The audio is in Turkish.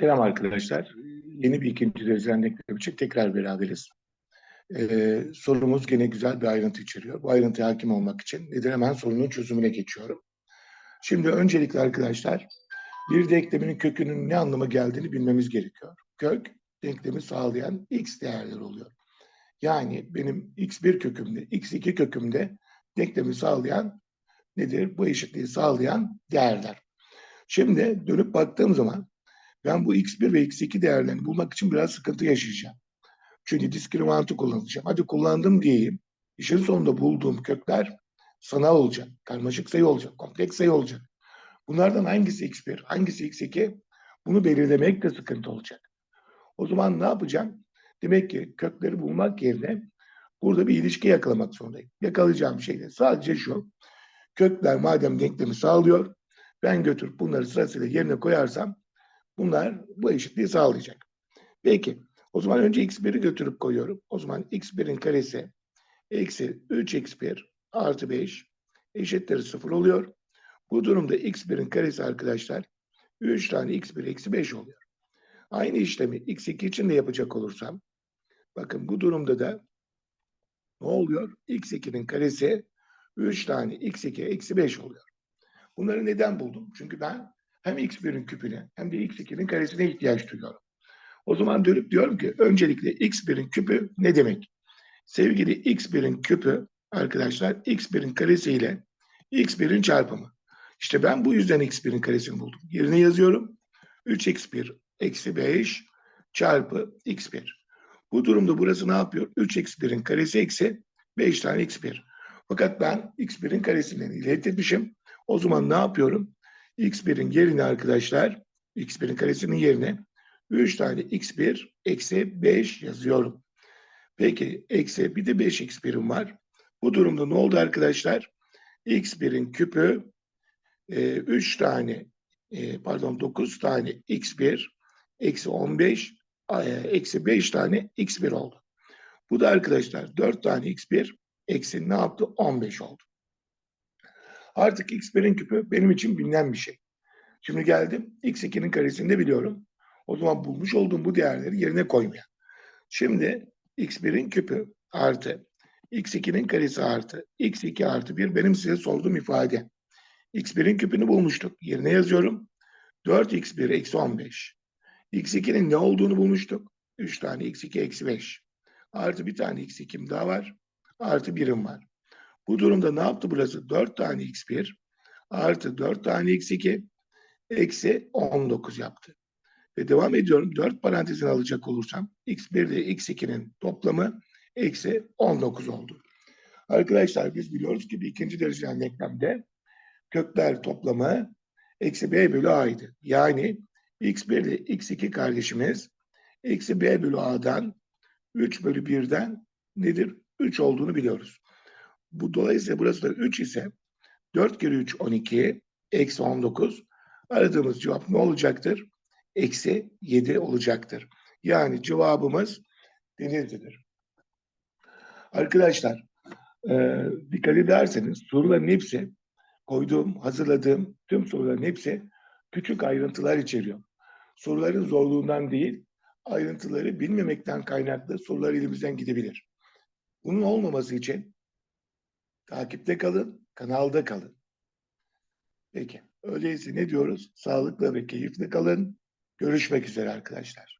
Selam arkadaşlar. Yeni bir ikinci derece denklem için tekrar beraberiz. Ee, sorumuz gene güzel bir ayrıntı içeriyor. Bu ayrıntıya hakim olmak için nedir hemen sorunun çözümüne geçiyorum. Şimdi öncelikle arkadaşlar bir denklemin kökünün ne anlama geldiğini bilmemiz gerekiyor. Kök denklemi sağlayan x değerler oluyor. Yani benim x1 kökümde, x2 kökümde denklemi sağlayan nedir? Bu eşitliği sağlayan değerler. Şimdi dönüp baktığım zaman ben bu x1 ve x2 değerlerini bulmak için biraz sıkıntı yaşayacağım. Çünkü diskriminantı kullanacağım. Hadi kullandım diyeyim. İşin sonunda bulduğum kökler sanal olacak. Karmaşık sayı olacak. Kompleks sayı olacak. Bunlardan hangisi x1, hangisi x2? Bunu belirlemek de sıkıntı olacak. O zaman ne yapacağım? Demek ki kökleri bulmak yerine burada bir ilişki yakalamak zorundayım. Yakalayacağım şey de sadece şu. Kökler madem denklemi sağlıyor, ben götürüp bunları sırasıyla yerine koyarsam bunlar bu eşitliği sağlayacak. Peki o zaman önce x1'i götürüp koyuyorum. O zaman x1'in karesi eksi 3x1 artı 5 eşittir 0 oluyor. Bu durumda x1'in karesi arkadaşlar 3 tane x1 eksi 5 oluyor. Aynı işlemi x2 için de yapacak olursam bakın bu durumda da ne oluyor? x2'nin karesi 3 tane x2 eksi 5 oluyor. Bunları neden buldum? Çünkü ben hem x1'in küpüne hem de x2'nin karesine ihtiyaç duyuyorum. O zaman dönüp diyorum ki öncelikle x1'in küpü ne demek? Sevgili x1'in küpü arkadaşlar x1'in karesi ile x1'in çarpımı. İşte ben bu yüzden x1'in karesini buldum. Yerine yazıyorum. 3x1 eksi 5 çarpı x1. Bu durumda burası ne yapıyor? 3x1'in karesi eksi 5 tane x1. Fakat ben x1'in karesinden ilet etmişim. O zaman ne yapıyorum? X1'in yerine arkadaşlar, x1'in karesinin yerine 3 tane x1 eksi 5 yazıyorum. Peki eksi bir de 5x1'im var. Bu durumda ne oldu arkadaşlar? x1'in küpü e, 3 tane e, pardon 9 tane x1 eksi 15 e, eksi 5 tane x1 oldu. Bu da arkadaşlar 4 tane x1 eksi ne yaptı? 15 oldu. Artık x1'in küpü benim için bilinen bir şey. Şimdi geldim x2'nin karesini de biliyorum. O zaman bulmuş olduğum bu değerleri yerine koymaya. Şimdi x1'in küpü artı x2'nin karesi artı x2 artı 1 benim size sorduğum ifade. x1'in küpünü bulmuştuk. Yerine yazıyorum. 4x1 eksi 15. x2'nin ne olduğunu bulmuştuk. 3 tane x2 eksi 5. Artı bir tane x2'm daha var. Artı 1'im var. Bu durumda ne yaptı burası? 4 tane x1 artı 4 tane x2 eksi 19 yaptı. Ve devam ediyorum. 4 parantezini alacak olursam x1 ile x2'nin toplamı eksi 19 oldu. Arkadaşlar biz biliyoruz ki bir ikinci dereceli denklemde kökler toplamı eksi b bölü a'ydı. Yani x1 ile x2 kardeşimiz eksi b bölü a'dan 3 bölü 1'den nedir? 3 olduğunu biliyoruz. Bu dolayısıyla burası da 3 ise 4 kere 3 12 eksi 19 aradığımız cevap ne olacaktır? Eksi 7 olacaktır. Yani cevabımız denizlidir. Arkadaşlar e, dikkat ederseniz soruların hepsi koyduğum, hazırladığım tüm soruların hepsi küçük ayrıntılar içeriyor. Soruların zorluğundan değil, ayrıntıları bilmemekten kaynaklı sorular elimizden gidebilir. Bunun olmaması için takipte kalın, kanalda kalın. Peki, öyleyse ne diyoruz? Sağlıklı ve keyifli kalın. Görüşmek üzere arkadaşlar.